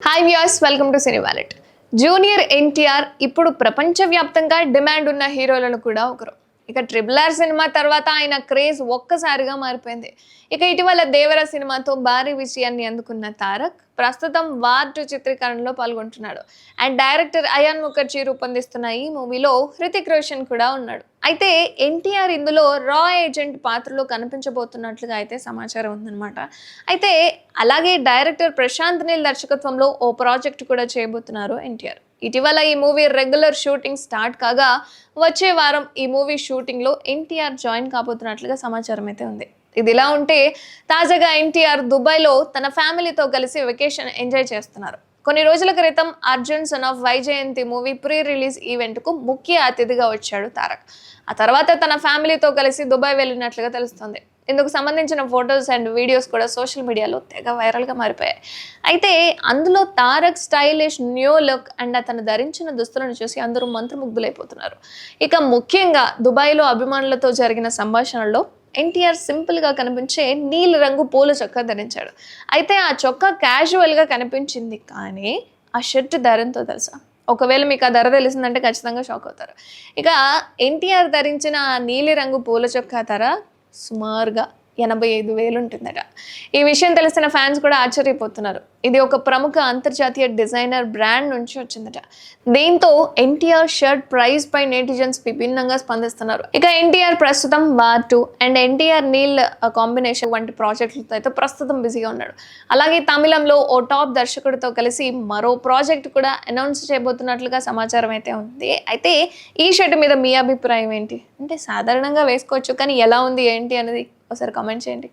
Hi viewers welcome to cine valet junior NTR ఇప్పుడు ప్రపంచవ్యాప్తంగా demand ఉన్న హీరోలను కూడా ఒకరు. ఇక ట్రిపుల్ ఆర్ సినిమా తర్వాత ఆయన క్రేజ్ ఒక్కసారిగా మారిపోయింది. ఇక ఇటీవల దేవర సినిమాతో భారీ విజయాన్ని అందుకున్న తారక్ ప్రస్తుతం వార్డు చిత్రీకరణలో పాల్గొంటున్నాడు. అండ్ డైరెక్టర్ అయాన్ ముఖర్జీ రూపొందిస్తున్న ఈ మూవీలో హృతిక్ రోషన్ కూడా ఉన్నాడు. అయితే ఎన్టీఆర్ ఇందులో రా ఏజెంట్ పాత్రలో కనిపించబోతున్నట్లుగా అయితే సమాచారం ఉందన్నమాట. అయితే అలాగే డైరెక్టర్ ప్రశాంత్ నీల్ దర్శకత్వంలో ఓ ప్రాజెక్ట్ కూడా చేయబోతున్నారు ఎన్టీఆర్. ఇటీవల ఈ మూవీ రెగ్యులర్ షూటింగ్ స్టార్ట్ కాగా వచ్చే వారం ఈ మూవీ షూటింగ్లో ఎన్టీఆర్ జాయిన్ కాబోతున్నట్లుగా సమాచారం అయితే ఉంది. ఇది ఇలా ఉంటే తాజాగా ఎన్టీఆర్ దుబాయ్లో తన ఫ్యామిలీతో కలిసి వెకేషన్ ఎంజాయ్ చేస్తున్నారు. కొన్ని రోజుల క్రితం Arjun son of Vyjayanthi movie pre release ఈవెంట్కు ముఖ్య అతిథిగా వచ్చాడు తారక్. ఆ తర్వాత తన ఫ్యామిలీతో కలిసి దుబాయ్ వెళ్ళినట్లుగా తెలుస్తుంది. ఇందుకు సంబంధించిన ఫొటోస్ అండ్ వీడియోస్ కూడా సోషల్ మీడియాలో తెగ వైరల్గా మారిపోయాయి. అయితే అందులో Tarak stylish new look and అతను ధరించిన దుస్తులను చూసి అందరూ మంత్రముగ్ధులైపోతున్నారు. ఇక ముఖ్యంగా దుబాయ్లో అభిమానులతో జరిగిన సంభాషణలో ఎన్టీఆర్ సింపుల్గా కనిపించే నీలి రంగు పూల చొక్కా ధరించాడు. అయితే ఆ చొక్కా క్యాజువల్గా కనిపించింది కానీ ఆ షర్ట్ ధరంతో తెలుసా? ఒకవేళ మీకు ఆ ధర తెలిసిందంటే ఖచ్చితంగా షాక్ అవుతారు. ఇక ఎన్టీఆర్ ధరించిన ఆ నీలి రంగు పూల చొక్కా ధర సుమారుగా ఎనభై ఐదు వేలు ఉంటుందట ఈ విషయం తెలిసిన ఫ్యాన్స్ కూడా ఆశ్చర్యపోతున్నారు. ఇది ఒక ప్రముఖ అంతర్జాతీయ డిజైనర్ బ్రాండ్ నుంచి వచ్చిందట. దీంతో ఎన్టీఆర్ షర్ట్ ప్రైస్ పై నెటిజన్స్ విభిన్నంగా స్పందిస్తున్నారు. ఇక ఎన్టీఆర్ ప్రస్తుతం war two and NTR Neel combination వంటి ప్రాజెక్టులతో అయితే ప్రస్తుతం బిజీగా ఉన్నాడు. అలాగే తమిళంలో ఓ టాప్ దర్శకుడితో కలిసి మరో ప్రాజెక్ట్ కూడా అనౌన్స్ చేయబోతున్నట్లుగా సమాచారం అయితే ఉంది. అయితే ఈ షర్ట్ మీద మీ అభిప్రాయం ఏంటి? అంటే సాధారణంగా వేసుకోవచ్చు కానీ ఎలా ఉంది ఏంటి అనేది ఒకసారి కామెంట్ చేయండి.